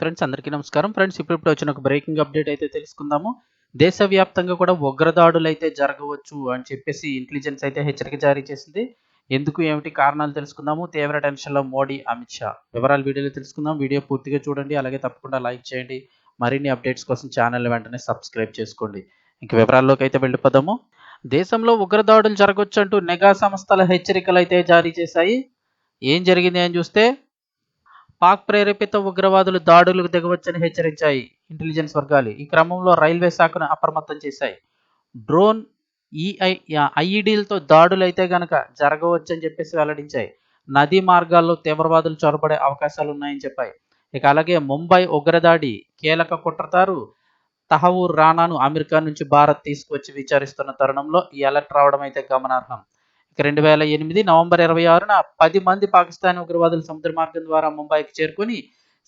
Friends అందరికీ నమస్కారం. Friends ఇప్పుడు ఇప్పుడు వచ్చిన ఒక బ్రేకింగ్ అప్డేట్ అయితే తెలుసుకుందాము. దేశవ్యాప్తంగా కూడా ఉగ్రదాడులు అయితే జరగవచ్చు అని చెప్పేసి ఇంటెలిజెన్స్ అయితే హెచ్చరిక జారీ చేసింది. ఎందుకు ఏమిటి కారణాలు తెలుసుకుందాము. తీవ్ర టెన్షన్లో మోడీ అమిత్ షా. వివరాలు వీడియోలో తెలుసుకుందాం. వీడియో పూర్తిగా చూడండి. అలాగే తప్పకుండా లైక్ చేయండి. మరిన్ని అప్డేట్స్ కోసం ఛానల్ వెంటనే సబ్స్క్రైబ్ చేసుకోండి. ఇంక వివరాల్లోకి అయితే వెళ్ళిపోదాము. దేశంలో ఉగ్రదాడులు జరగవచ్చు అంటూ నెగా సంస్థల హెచ్చరికలు అయితే జారీ చేశాయి. ఏం జరిగింది అని చూస్తే పాక్ ప్రేరేపిత ఉగ్రవాదులు దాడులకు దిగవచ్చని హెచ్చరించాయి. ఇంటెలిజెన్స్ వర్గాలు ఈ క్రమంలో రైల్వే శాఖను అప్రమత్తం చేశాయి. డ్రోన్ ఈఐ ఐఈడీలతో దాడులు అయితే గనక జరగవచ్చని చెప్పేసి వెల్లడించాయి. నదీ మార్గాల్లో తీవ్రవాదులు చొరబడే అవకాశాలు ఉన్నాయని చెప్పాయి. ఇక అలాగే ముంబై ఉగ్రదాడి కీలక కుట్రతారు తహవూర్ రానాను అమెరికా నుంచి భారత్ తీసుకువచ్చి విచారిస్తున్న తరుణంలో ఈ అలర్ట్ రావడం అయితే గమనార్హం. ఇక రెండు వేల ఎనిమిది నవంబర్ ఇరవై ఆరున పది మంది పాకిస్తాన్ ఉగ్రవాదులు సముద్ర మార్గం ద్వారా ముంబైకి చేరుకుని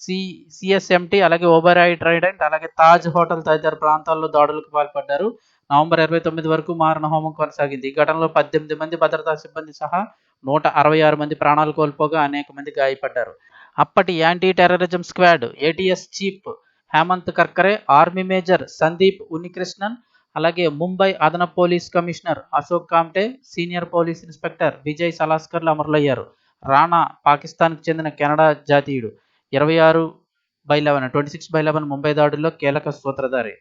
సి సిఎస్ఎంటీ అలాగే ఓబరాయి ట్రైడెంట్ అలాగే తాజ్ హోటల్ తదితర ప్రాంతాల్లో దాడులకు పాల్పడ్డారు. నవంబర్ ఇరవై తొమ్మిది వరకు మారణ హోమం కొనసాగింది. ఈ ఘటనలో పద్దెనిమిది మంది భద్రతా సిబ్బంది సహా నూట అరవై ఆరు మంది ప్రాణాలు కోల్పోగా అనేక మంది గాయపడ్డారు. అప్పటి anti terrorism squad ATS chief Hemant Karkare army major Sandeep Unnikrishnan అలాగే ముంబై అదనపు police commissioner Ashok Kamte senior police inspector Vijay సలాస్కర్లు అమరులయ్యారు. రాణా పాకిస్తాన్కు చెందిన కెనడా జాతీయుడు. ఇరవై ఆరు by eleven twenty six by eleven Mumbai దాడుల్లో కీలక సూత్రధారి.